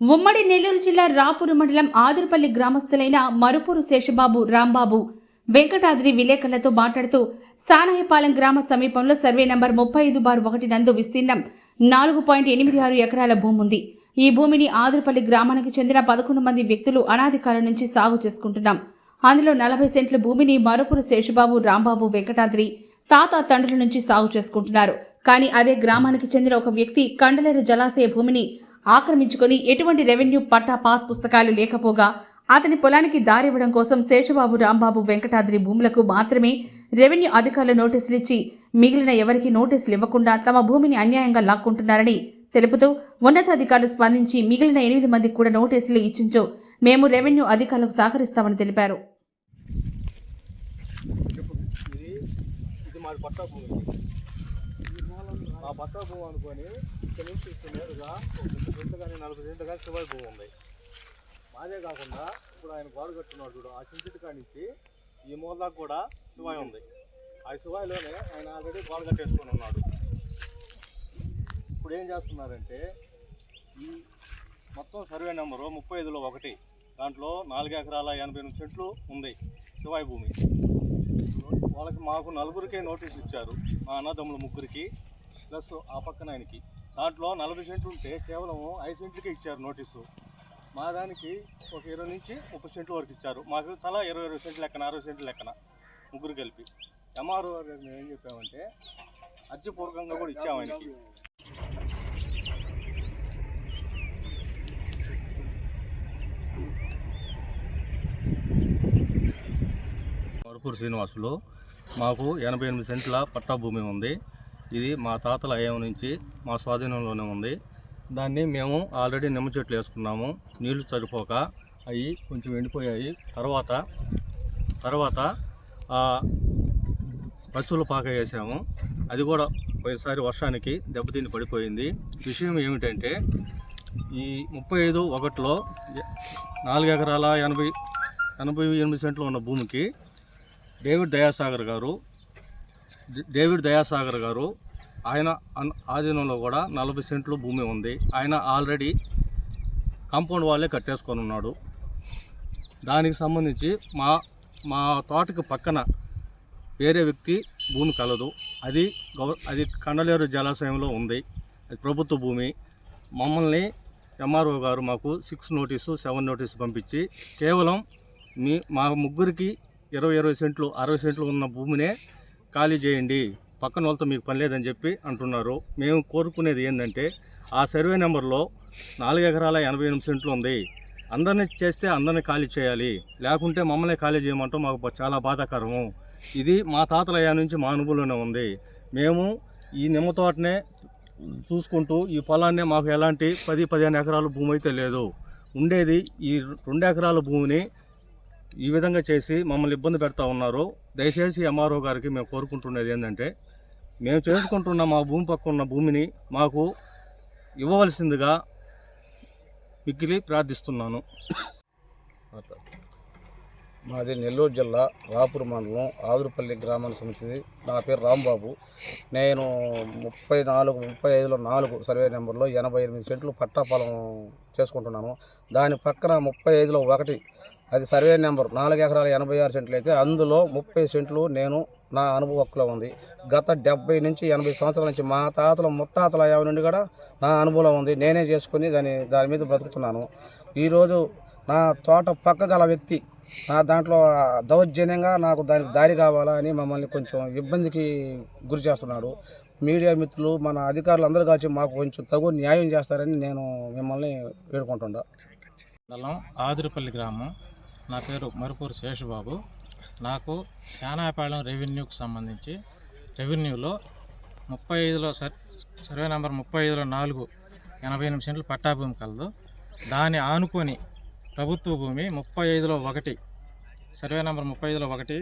ఉమ్మడి నెల్లూరు జిల్లా రాపూరు మండలం ఆదురుపల్లి గ్రామస్తులైన మరుపూరు శేషబాబు రాంబాబు వెంకటాద్రి విలేకరులతో మాట్లాడుతూ సానాయపాలెం గ్రామ సమీపంలో సర్వే నంబర్ ముప్పై ఐదు బార్ ఒకటి నందు విస్తీర్ణం నాలుగు పాయింట్ ఎనిమిది ఆరు ఎకరాల భూమి ఉంది ఈ భూమిని ఆదురుపల్లి గ్రామానికి చెందిన పదకొండు మంది వ్యక్తులు అనాది కాలం నుంచి సాగు చేసుకుంటున్నాం. అందులో నలభై సెంట్ల భూమిని మరుపురు శేషబాబు రాంబాబు వెంకటాద్రి తాత తండ్రుల నుంచి సాగు చేసుకుంటున్నారు. కానీ అదే గ్రామానికి చెందిన ఒక వ్యక్తి కండలేరు జలాశయ భూమిని ఆక్రమించుకొని ఎటువంటి రెవెన్యూ పట్టా పాస్ పుస్తకాలు లేకపోగా అతని పొలానికి దారివ్వడం కోసం శేషబాబు రాంబాబు వెంకటాద్రి భూములకు మాత్రమే రెవెన్యూ అధికారులు నోటీసులు ఇచ్చి మిగిలిన ఎవరికి నోటీసులు ఇవ్వకుండా తమ భూమిని అన్యాయంగా లాక్కుంటున్నారని తెలుపుతూ ఉన్నతాధికారులు స్పందించి మిగిలిన ఎనిమిది మందికి కూడా నోటీసులు ఇచ్చించో మేము రెవెన్యూ అధికారులకు సహకరిస్తామని తెలిపారు. పట్టా భూమి. ఆ పట్టా భూమి అనుకొని ఇక్కడ నుంచి ఇక్కడ నేరుగా ఒక ముప్పై కానీ నలభై సెంట్లు కానీ శివాయి భూమి ఉంది మాదే కాకుండా ఇప్పుడు ఆయన గోడ కట్టున్నాడు చూడు ఆ చించిటి కాడి నుంచి ఈ మూలదాకా కూడా శివాయి ఉంది ఆ శివాయిలోనే ఆయన ఆల్రెడీ గోడ కట్టేసుకొని ఉన్నాడు ఇప్పుడు ఏం చేస్తున్నారంటే ఈ మొత్తం సర్వే నెంబరు ముప్పై ఐదులో ఒకటి దాంట్లో నాలుగు ఎకరాల ఎనభై ఎనిమిది చెట్లు ఉంది. శివాయి భూమి. వాళ్ళకి మాకు నలుగురికే నోటీసులు ఇచ్చారు. మా అన్నదమ్ముల ముగ్గురికి. ప్లస్ ఆ పక్కన ఆయనకి దాంట్లో నలభై సెంట్లు ఉంటే కేవలం ఐదు సెంట్లకే ఇచ్చారు నోటీసు. మా దానికి ఒక ఇరవై నుంచి ముప్పై సెంట్ల వరకు ఇచ్చారు. మాకు తలా ఇరవై ఇరవై సెంట్లు లెక్కన అరవై సెంట్లు లెక్కన ముగ్గురు కలిపి. ఎంఆర్ఓ గారు మేము ఏం చెప్పామంటే అర్జీపూర్వకంగా కూడా ఇచ్చాము ఆయనకి. వరపూర్ శ్రీనివాసులు మాకు ఎనభై ఎనిమిది సెంట్ల పట్టా భూమి ఉంది. ఇది మా తాతల అయ్యం నుంచి మా స్వాధీనంలోనే ఉంది. దాన్ని మేము ఆల్రెడీ నిమ్మ చెట్లు వేసుకున్నాము. నీళ్ళు సరిపోక అవి కొంచెం ఎండిపోయాయి. తర్వాత తర్వాత ఆ, పశువుల పాక వేసాము. అది కూడా పోయినసారి వర్షానికి దెబ్బతిని పడిపోయింది. విషయం ఏమిటంటే ఈ ముప్పై ఐదు ఒకటిలో నాలుగు ఎకరాల ఎనభై ఎనభై ఎనిమిది సెంట్లు ఉన్న భూమికి డేవిడ్ దయాసాగర్ గారు డేవిడ్ దయాసాగర్ గారు ఆయన ఆధీనంలో కూడా నలభై సెంట్లు భూమి ఉంది. ఆయన ఆల్రెడీ కాంపౌండ్ వాళ్ళే కట్టేసుకొని ఉన్నాడు. దానికి సంబంధించి మా మా తోటకి పక్కన వేరే వ్యక్తి భూమి కలదు. అది గౌ అది కండలేరు జలాశయంలో ఉంది. అది ప్రభుత్వ భూమి. మమ్మల్ని ఎంఆర్ఓ గారు మాకు సిక్స్ నోటీసు సెవెన్ నోటీసు పంపించి కేవలం మీ మా ముగ్గురికి ఇరవై ఇరవై సెంట్లు అరవై సెంట్లు ఉన్న భూమినే ఖాళీ చేయండి పక్కన వాళ్ళతో మీకు పని లేదని చెప్పి అంటున్నారు. మేము కోరుకునేది ఏంటంటే ఆ సర్వే నెంబర్లో నాలుగు ఎకరాల ఎనభై ఎనిమిది సెంట్లు ఉంది. అందరిని చేస్తే అందరిని ఖాళీ చేయాలి. లేకుంటే మమ్మల్ని ఖాళీ చేయమంటాం మాకు చాలా బాధాకరము. ఇది మా తాతలయ్య నుంచి మా అనుభవంలోనే ఉంది. మేము ఈ నిమ్మ తోటనే చూసుకుంటూ ఈ పొలాన్ని మాకు ఎలాంటి పది పదిహేను ఎకరాల భూమి అయితే లేదు. ఉండేది ఈ రెండు ఎకరాల భూమిని ఈ విధంగా చేసి మమ్మల్ని ఇబ్బంది పెడతా ఉన్నారు. దయచేసి ఎంఆర్ఓ గారికి మేము కోరుకుంటున్నది ఏంటంటే మేము చేసుకుంటున్న మా భూమి పక్క ఉన్న భూమిని మాకు ఇవ్వవలసిందిగా మిక్కిలి ప్రార్థిస్తున్నాను. మాది నెల్లూరు జిల్లా రాపూర్ మండలం ఆదురుపల్లి గ్రామానికి సంబంధించింది. నా పేరు రాంబాబు. నేను ముప్పై నాలుగు ముప్పై ఐదులో నాలుగు సర్వే నెంబర్లో ఎనభై ఎనిమిది సెంట్లు పట్టాపాలెం చేసుకుంటున్నాను. దాని పక్కన ముప్పై ఐదులో ఒకటి అది సర్వే నెంబర్ నాలుగు ఎకరాల ఎనభై ఆరు సెంట్లు అయితే అందులో ముప్పై సెంట్లు నేను నా అనుభవంలో ఉంది. గత డెబ్బై నుంచి ఎనభై సంవత్సరాల నుంచి మా తాతల ముత్తాతల యాభై నుండి కూడా నా అనుభవం ఉంది. నేనే చేసుకుని దాని దాని మీద బ్రతుకుతున్నాను. ఈరోజు నా తోట పక్క గల వ్యక్తి నా దాంట్లో దౌర్జన్యంగా నాకు దానికి దారి కావాలా అని మమ్మల్ని కొంచెం ఇబ్బందికి గురి చేస్తున్నాడు. మీడియా మిత్రులు మన అధికారులు అందరూ కలిసి మాకు కొంచెం తగు న్యాయం చేస్తారని నేను మిమ్మల్ని వేడుకుంటున్నా. ఆదిరిపల్లి గ్రామం. నా పేరు మరుపూరు శేషబాబు. నాకు శానాపాళెం రెవెన్యూకి సంబంధించి రెవెన్యూలో ముప్పై ఐదులో సర్ సర్వే నెంబర్ ముప్పై ఐదులో నాలుగు ఎనభై ఎనిమిది సెంట్లు పట్టా భూమి కలదు. దాన్ని ఆనుకొని ప్రభుత్వ భూమి ముప్పై ఐదులో ఒకటి సర్వే నెంబర్ ముప్పై ఐదులో ఒకటి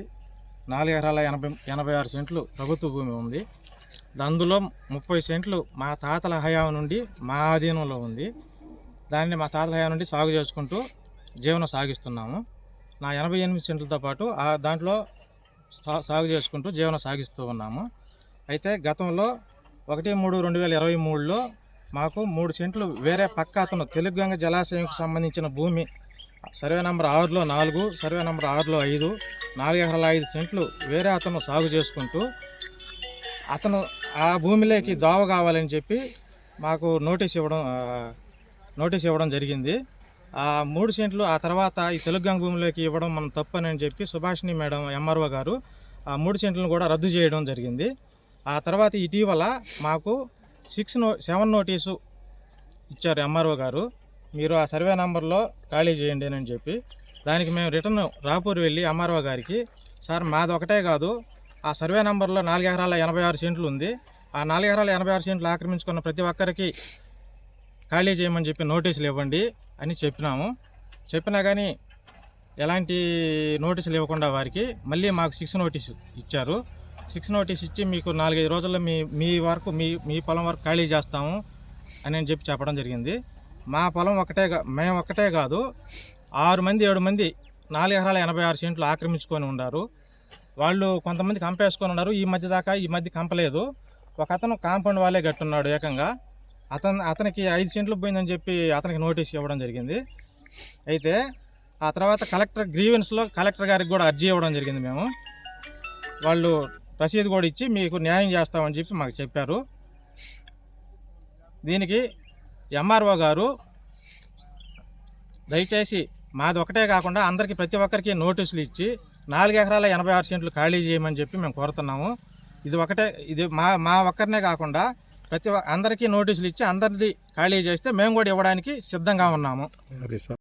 నాలుగు ఎకరాల ఎనభై ఎనభై ఆరు సెంట్లు ప్రభుత్వ భూమి ఉంది. అందులో ముప్పై సెంట్లు మా తాతల హయాం నుండి మా ఆధీనంలో ఉంది. దాన్ని మా తాతల హయాం నుండి సాగు చేసుకుంటూ జీవనం సాగిస్తున్నాము. నా ఎనభై ఎనిమిది సెంట్లతో పాటు ఆ దాంట్లో సా- సాగు చేసుకుంటూ జీవనం సాగిస్తూ ఉన్నాము. అయితే గతంలో ఒకటి మూడు రెండు వేల ఇరవై మూడులో మాకు మూడు సెంట్లు వేరే పక్క అతను తెలుగుగంగ జలాశయంకు సంబంధించిన భూమి సర్వే నెంబర్ ఆరులో నాలుగు సర్వే నెంబర్ ఆరులో ఐదు నాలుగు ఎకరాల ఐదు సెంట్లు వేరే అతను సాగు చేసుకుంటూ అతను ఆ భూమిలోకి దావ కావాలని చెప్పి మాకు నోటీస్ ఇవ్వడం నోటీస్ ఇవ్వడం జరిగింది. ఆ మూడు సెంట్లు ఆ తర్వాత ఈ తెలుగు భూమిలోకి ఇవ్వడం మనం తప్పనని చెప్పి సుభాషిణి మేడం ఎంఆర్ఓ గారు ఆ మూడు సెంట్లను కూడా రద్దు చేయడం జరిగింది. ఆ తర్వాత ఇటీవల మాకు సిక్స్ నో సెవెన్ నోటీసు ఇచ్చారు ఎంఆర్ఓ గారు. మీరు ఆ సర్వే నెంబర్లో ఖాళీ చేయండి అని చెప్పి. దానికి మేము రిటర్న్ రాపూర్ వెళ్ళి ఎంఆర్ఓ గారికి సార్ మాది ఒకటే కాదు ఆ సర్వే నెంబర్లో నాలుగు ఎకరాల ఎనభై ఆరు సెంట్లు ఉంది. ఆ నాలుగు ఎకరాల ఎనభై ఆరు సెంట్లు ఆక్రమించుకున్న ప్రతి ఒక్కరికి ఖాళీ చేయమని చెప్పి నోటీసులు ఇవ్వండి. అని చెప్పినాము. చెప్పినా కానీ ఎలాంటి నోటీసులు ఇవ్వకుండా వారికి మళ్ళీ మాకు సిక్స్ నోటీసు ఇచ్చారు. సిక్స్ నోటీస్ ఇచ్చి మీకు నాలుగైదు రోజుల్లో మీ మీ వరకు మీ మీ పొలం వరకు ఖాళీ చేస్తాము అని అని చెప్పి చెప్పడం జరిగింది. మా పొలం ఒకటే మేము ఒకటే కాదు ఆరు మంది ఏడు మంది నాలుగు ఎకరాల ఎనభై ఆరు సెంట్లు ఆక్రమించుకొని ఉన్నారు వాళ్ళు కొంతమంది కంపేసుకొని ఉన్నారు. ఈ మధ్య దాకా ఈ మధ్య కంపలేదు. ఒక అతను కాంపౌండ్ వాళ్ళే కట్టున్నాడు ఏకంగా. అతను అతనికి ఐదు సెంట్లు పోయిందని చెప్పి అతనికి నోటీస్ ఇవ్వడం జరిగింది. అయితే ఆ తర్వాత కలెక్టర్ గ్రీవెన్స్లో కలెక్టర్ గారికి కూడా అర్జీ ఇవ్వడం జరిగింది మేము. వాళ్ళు రసీదు కూడా ఇచ్చి మీకు న్యాయం చేస్తామని చెప్పి మాకు చెప్పారు. దీనికి ఎంఆర్ఓ గారు దయచేసి మాది ఒకటే కాకుండా అందరికీ ప్రతి ఒక్కరికి నోటీసులు ఇచ్చి నాలుగు ఎకరాల ఎనభై ఆరు సెంట్లు ఖాళీ చేయమని చెప్పి మేము కోరుతున్నాము. ఇది ఒకటే ఇది మా మా ఒక్కరినే కాకుండా ప్రతి అందరికీ నోటీసులు ఇచ్చి అందరిది ఖాళీ చేస్తే మేము కూడా ఇవ్వడానికి సిద్ధంగా ఉన్నాము.